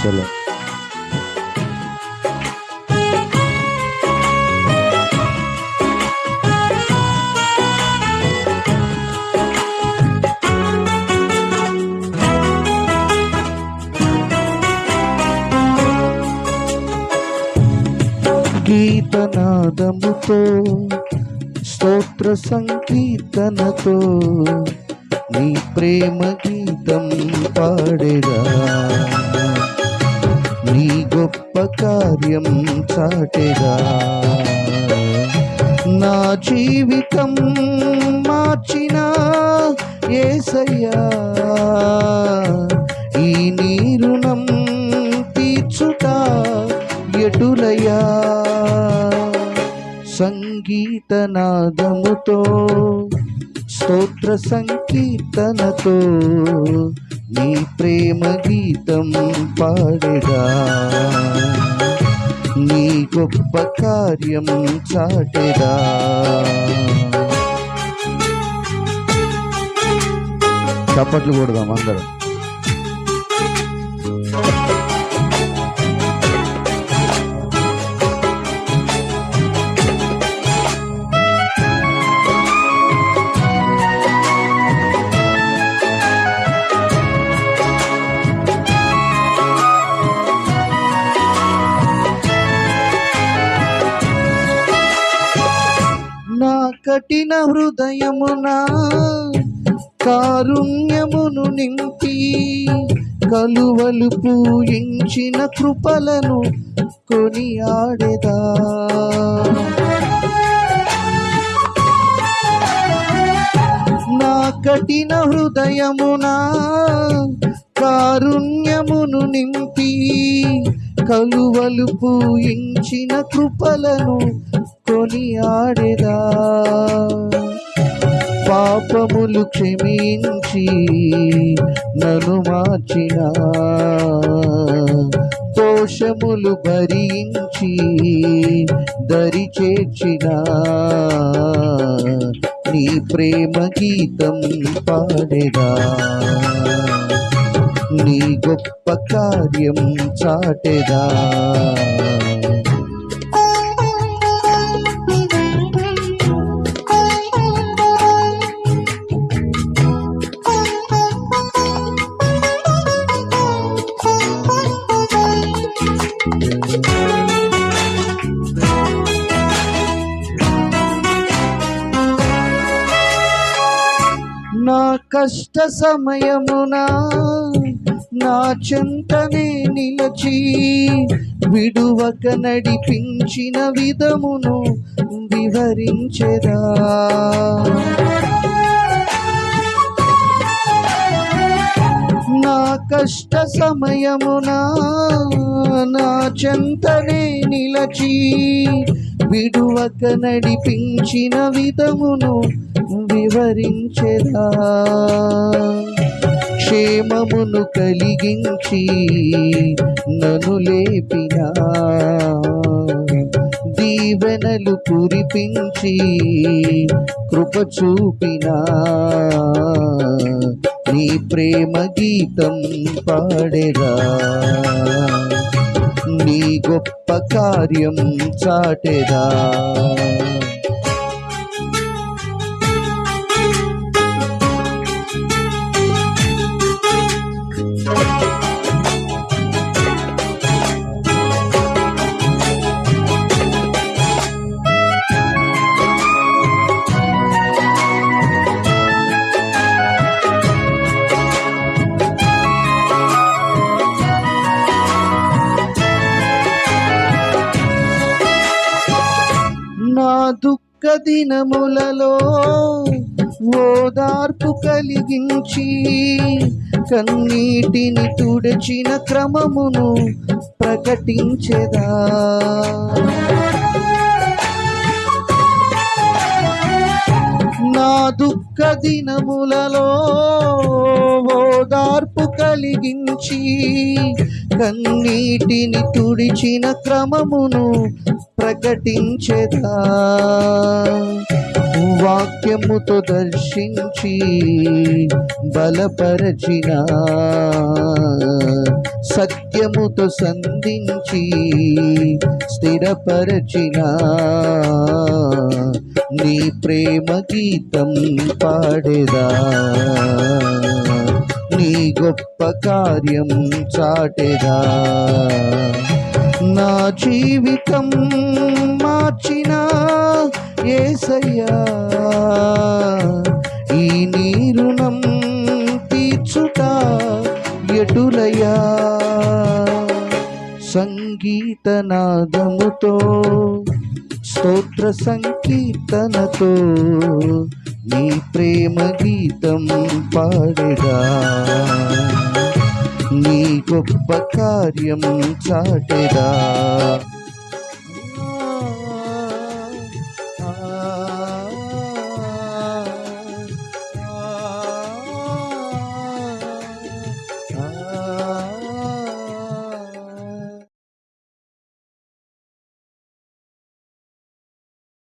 ప్రైసలో గీతనాదముతో స్తోత్ర సంకీర్తనతో నీ ప్రేమ గీతం పాడేగా గొప్ప కార్యం చాటేగా. నా జీవితం మార్చిన ఏసయ్యా ఈ నీరుణం తీర్చుట ఎటులయ్యా? సంగీతనాదముతో స్తోత్ర సంకీర్తనతో నీ ప్రేమ గీతం పాడగా నీ గొప్ప కార్యం చాటెదా చప్పట్లు కొడదాం అందరం. కఠిన హృదయమున కారుణ్యమును నింపి కలువలు పూయించిన కృపలను కొనియాడెదా. నా కఠిన హృదయమున కారుణ్యమును నింపి కలువలు పూయించిన కృపలను కొనియాడెదా పాపములు క్షమించి నను మార్చిన. దోషములు భరించి దరి చేర్చిన. నీ ప్రేమ గీతం పాడేదా నీ గొప్ప కార్యం చాటెదా నా కష్ట సమయమున నా చెంతనే నిలచి విడువక నడిపించిన విధమును వివరించెదా నా కష్ట సమయమున నా చెంతనే నిలచి విడువక నడిపించిన విధమును వివరించెదా? క్షేమమును కలిగించి నను లేపినా? దీవెనలు కురిపించి కృప చూపినా? నీ ప్రేమ గీతం పాడేరా? నీ గొప్ప కార్యం చాటెరా? దుఃఖ దినములలో ఓదార్పు కలిగించి కన్నీటిని తుడిచిన క్రమమును ప్రకటించెదా? నా దుఃఖ దినములలో ఓదార్పు కలిగించి కన్నీటిని తుడిచిన క్రమమును ప్రకటించెదా వాక్యముతో దర్శించి బలపరచిన. సత్యముతో సంధించి స్థిరపరచిన. నీ ప్రేమ గీతం పాడేదా. నీ గొప్ప కార్యం చాటెదా. నా జీవితం మార్చిన ఏసయ్యా ఈ నీ రుణం తీర్చుట ఎటులయ్యా? సంగీతనాదముతో స్తోత్ర సంకీర్తనతో నీ ప్రేమ గీతం పాడగా గొప్ప కార్యం చాటెదా